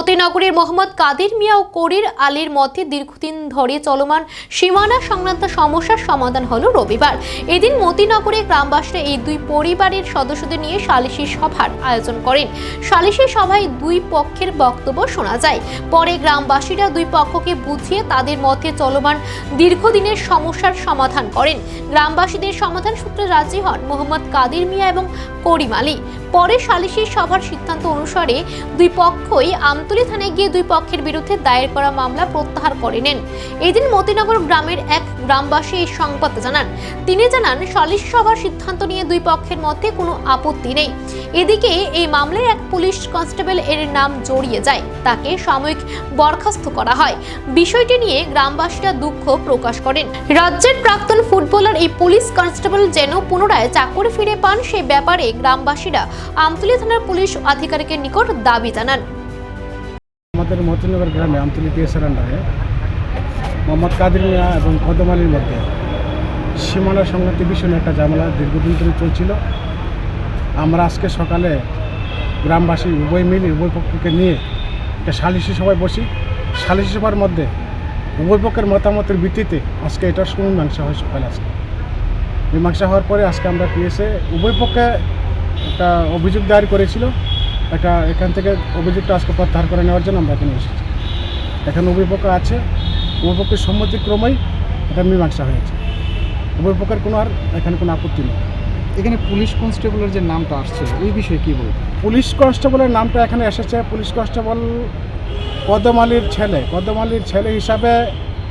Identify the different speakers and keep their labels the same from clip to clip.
Speaker 1: মতিনগরের মোহাম্মদ কাদের মিয়া ও করির আলীর মধ্যে দীর্ঘদিন ধরে চলমান সীমানা সংক্রান্ত সমস্যার সমাধান হলো রবিবার। এদিন মতিনগরে গ্রামবাসীরা এই দুই পরিবারের সদস্যদের নিয়ে সালিশি সভার আয়োজন করেন। সালিশি সভায় দুই পক্ষের বক্তব্য শোনা যায়। পরে গ্রামবাসীরা দুই পক্ষকে বুঝিয়ে তাদের মধ্যে চলমান দীর্ঘদিনের সমস্যার সমাধান করেন। গ্রামবাসীদের সমাধান সূত্রে রাজি হন মোহাম্মদ কাদির মিয়া এবং করিম আলী। পরে সালিশি সভার সিদ্ধান্ত অনুসারে দুই পক্ষই আমতলী থানায় গিয়ে দুই পক্ষের বিরুদ্ধে দায়ের করা মামলা প্রত্যাহার করে নেন। এদিন মতিনগর গ্রামের এক গ্রামবাসী এই সংবাদ জানান। তিনি জানান, সালিশি সভার সিদ্ধান্ত নিয়ে দুই পক্ষের মধ্যে কোনো আপত্তি নেই। এদিকে এই মামলায় এক পুলিশ কনস্টেবল এর নাম জড়িয়ে যায়। তাকে সাময়িক বরখাস্ত করা হয়। বিষয়টি নিয়ে গ্রামবাসীরা দুঃখ প্রকাশ করেন। রাজ্যের প্রাক্তন ফুটবলার এই পুলিশ কনস্টেবল যেন পুনরায় চাকরি ফিরে পান, সে ব্যাপারে গ্রামবাসীরা আমতলী থানার পুলিশ আধিকারিকের নিকট দাবি জানান।
Speaker 2: আমাদের মতিনগর গ্রামে আমতলি পিএসের আন্ডারে মোহাম্মদ কাদের মিয়া এবং কদম আলীর মধ্যে সীমানা সংক্রান্ত বিষয় একটা ঝামেলা দীর্ঘদিন ধরে চলছিল। আমরা আজকে সকালে গ্রামবাসী উভয় মিলে, উভয় পক্ষকে নিয়ে একটা সালিশি সভায় বসি। সালিশি সভার মধ্যে উভয় পক্ষের মতামতের ভিত্তিতে আজকে এটার মীমাংসা হয় সকালে আজকে। মীমাংসা হওয়ার পরে আজকে আমরা পিএসে উভয় পক্ষে একটা অভিযোগ দায়ের করেছিল। একটা এখান থেকে অভিযোগটা আজকে প্রত্যাহার করে নেওয়ার জন্য আমরা এখানে এসেছি। এখানে উভয় আছে উভয় পক্ষের সম্মতিক্রমেই এটা মীমাংসা হয়েছে। উভয় পক্ষের কোনো আর এখানে কোনো আপত্তি নেই।
Speaker 3: এখানে পুলিশ কনস্টেবলের যে নামটা আসছে এই বিষয়ে কী বলব
Speaker 2: পুলিশ কনস্টেবলের নামটা এখানে এসেছে। পুলিশ কনস্টেবল কদম আলীর ছেলে। কদম আলীর ছেলে হিসাবে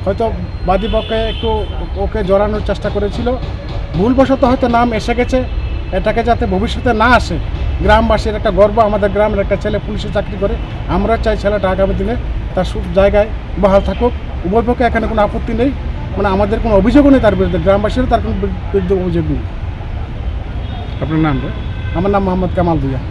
Speaker 2: হয়তো বাদীপক্ষে একটু ওকে জড়ানোর চেষ্টা করেছিল। ভুলবশত হয়তো নাম এসে গেছে। এটাকে যাতে ভবিষ্যতে না আসে গ্রামবাসীর একটা গর্ব আমাদের গ্রামের একটা ছেলে পুলিশে চাকরি করে। আমরা চাই ছেলেটা আগামী দিনে তার সব জায়গায় বহাল থাকুক। উভয় পক্ষে এখানে কোনো আপত্তি নেই। মানে আমাদের কোনো অভিযোগও নেই তার বিরুদ্ধে। গ্রামবাসীরও তার কোনো বিরুদ্ধে অভিযোগ নেই।
Speaker 3: আপনার নামটা
Speaker 2: আমার নাম মোহাম্মদ কামাল ভুইয়া।